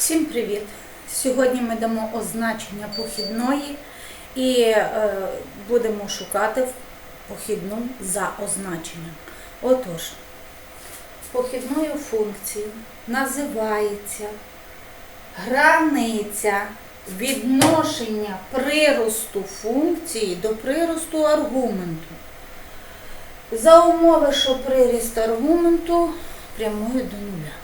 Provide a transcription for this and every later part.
Всім привіт! Сьогодні ми дамо означення похідної і е, будемо шукати похідну за означенням. Отож, похідною функцією називається границя відношення приросту функції до приросту аргументу. За умови, що приріст аргументу прямує до нуля.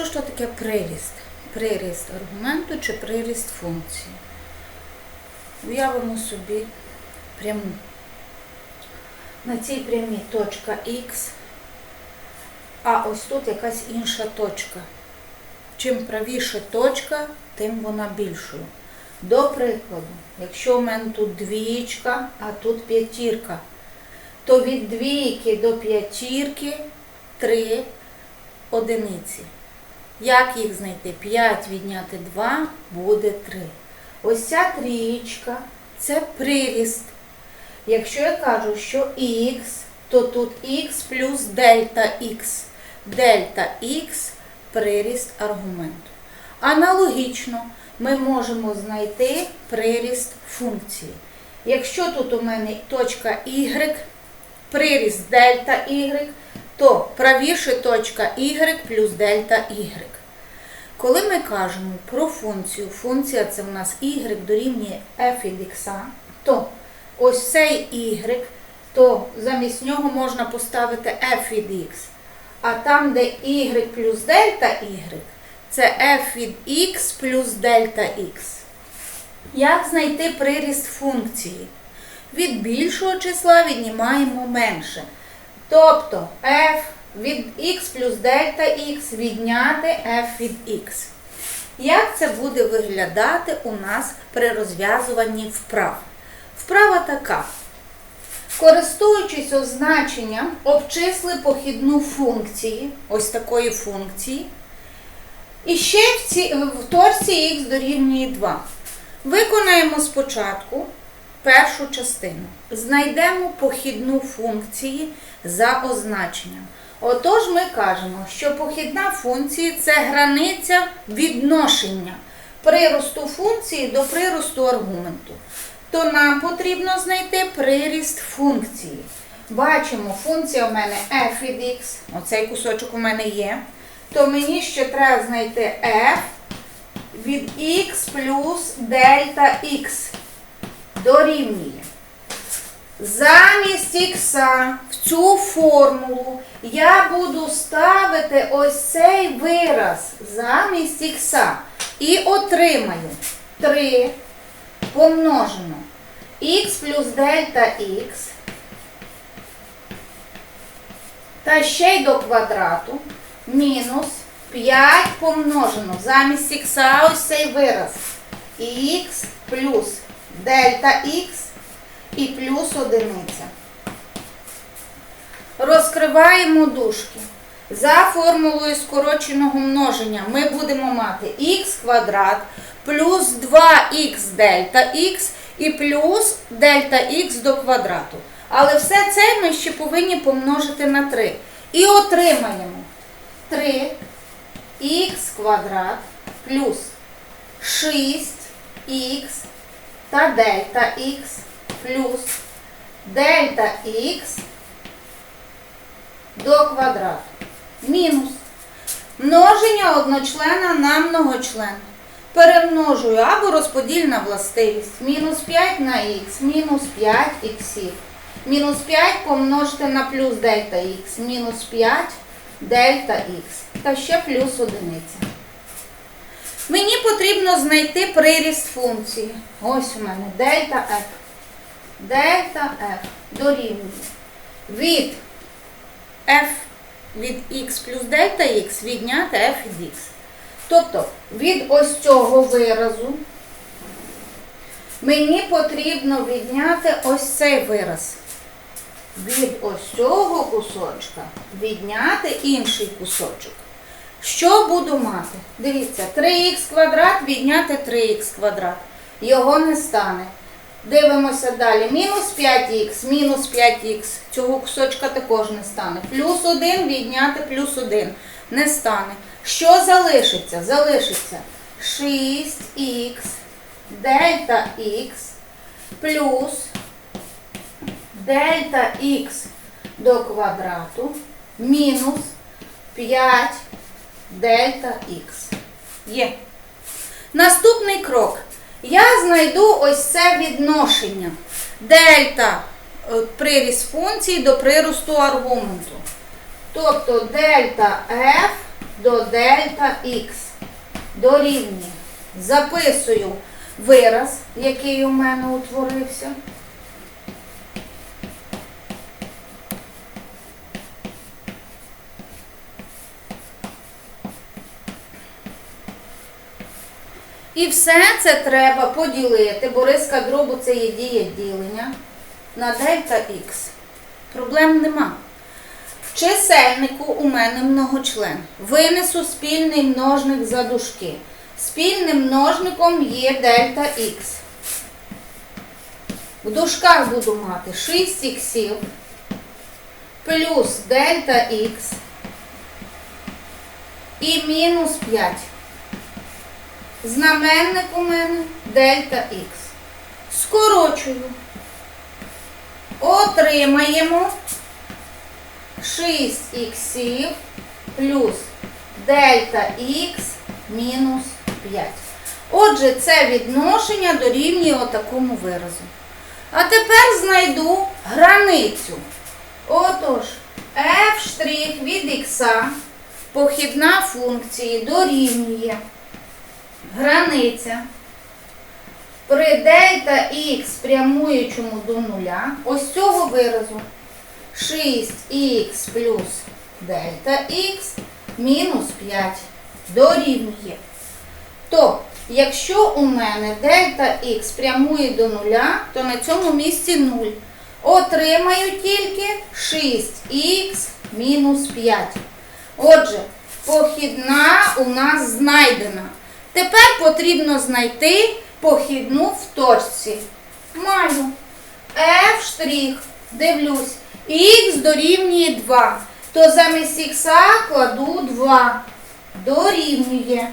Що ж то таке приріст? Приріст аргументу чи приріст функції? Уявимо собі пряму. На цій прямій точка Х, а ось тут якась інша точка. Чим правіше точка, тим вона більшою. До прикладу, якщо в мене тут двічка, а тут п'ятірка, то від двійки до п'ятірки три одиниці. Як їх знайти? 5 відняти 2 буде 3. Ось ця трієчка це приріст. Якщо я кажу, що х, то тут х плюс дельта х. Дельта х приріст аргументу. Аналогічно ми можемо знайти приріст функції. Якщо тут у мене точка y, приріст дельта y, то правіше точка y плюс дельта y. Коли ми кажемо про функцію, функція це в нас y дорівнює f від x, то ось цей y, то замість нього можна поставити f від x. А там, де y плюс дельта y, це f від x плюс дельта x. Як знайти приріст функції? Від більшого числа віднімаємо менше. Тобто f від x плюс дельта x відняти f від x. Як це буде виглядати у нас при розв'язуванні вправ? Вправа така. Користуючись означенням, обчисли похідну функції, ось такої функції. І ще в, ці, в торці х дорівнює 2. Виконаємо спочатку першу частину. Знайдемо похідну функції за означенням. Отож, ми кажемо, що похідна функція це границя відношення приросту функції до приросту аргументу. То нам потрібно знайти приріст функції. Бачимо, функція у мене f від x, оцей кусочок у мене є. То мені ще треба знайти f від x плюс дельта x дорівнює. Замість х в цю формулу я буду ставити ось цей вираз замість х і отримаю 3 помножено. Х плюс дельта х та ще й до квадрату мінус 5 помножено. Замість х ось цей вираз. Х плюс дельта х і плюс одиниця. Розкриваємо дужки. За формулою скороченого множення ми будемо мати х квадрат плюс 2х дельта х і плюс дельта х до квадрату. Але все це ми ще повинні помножити на 3. І отримаємо 3х квадрат плюс 6х та дельта х плюс дельта х до квадрату. Мінус. Множення одночлена на многочлен. Перемножую або розподільна властивість. Мінус 5 на х, мінус 5 х. Мінус 5 помножити на плюс дельта х, мінус 5 дельта х. Та ще плюс одиниця. Мені потрібно знайти приріст функції. Ось у мене дельта f. Дельта f дорівнює від f від x плюс дельта x відняти f від x. Тобто від ось цього виразу мені потрібно відняти ось цей вираз. Від ось цього кусочка відняти інший кусочок. Що буду мати? Дивіться, 3х квадрат відняти 3х квадрат. Його не стане. Дивимося далі. Мінус 5х, мінус 5х. Цього кусочка також не стане. Плюс 1 відняти плюс 1 не стане. Що залишиться? Залишиться 6х дельта х плюс дельта х до квадрату мінус 5 дельта х. Є. Наступний крок. Я знайду ось це відношення. Дельта е, приріст функції до приросту аргументу. Тобто дельта f до дельта x дорівнює. Записую вираз, який у мене утворився. І все це треба поділити, бо риска дробу це є дія ділення на дельта х. Проблем нема. В чисельнику у мене многочлен. Винесу спільний множник за дужки. Спільним множником є дельта х. В дужках буду мати 6 іксів плюс дельта х і мінус 5. Знаменник у мене дельта х. Скорочую. Отримаємо 6 іксів плюс дельта х мінус 5. Отже, це відношення дорівнює отакому виразу. А тепер знайду границю. Отож, f' від х похідна функції дорівнює границя при дельта х прямуючому до нуля, ось цього виразу 6х плюс дельта х мінус 5 дорівнює. То, якщо у мене дельта х прямує до нуля, то на цьому місці 0. Отримаю тільки 6х мінус 5. Отже, похідна у нас знайдена. Тепер потрібно знайти похідну в точці. Маю f', дивлюсь, х дорівнює 2. То замість х кладу 2. Дорівнює.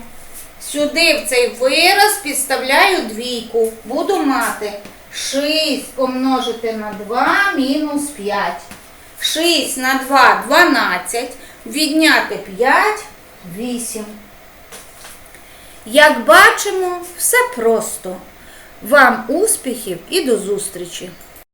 Сюди в цей вираз підставляю двійку. Буду мати 6 помножити на 2 мінус 5. 6 на 2 12. Відняти 5 8. Як бачимо, все просто. Вам успіхів і до зустрічі!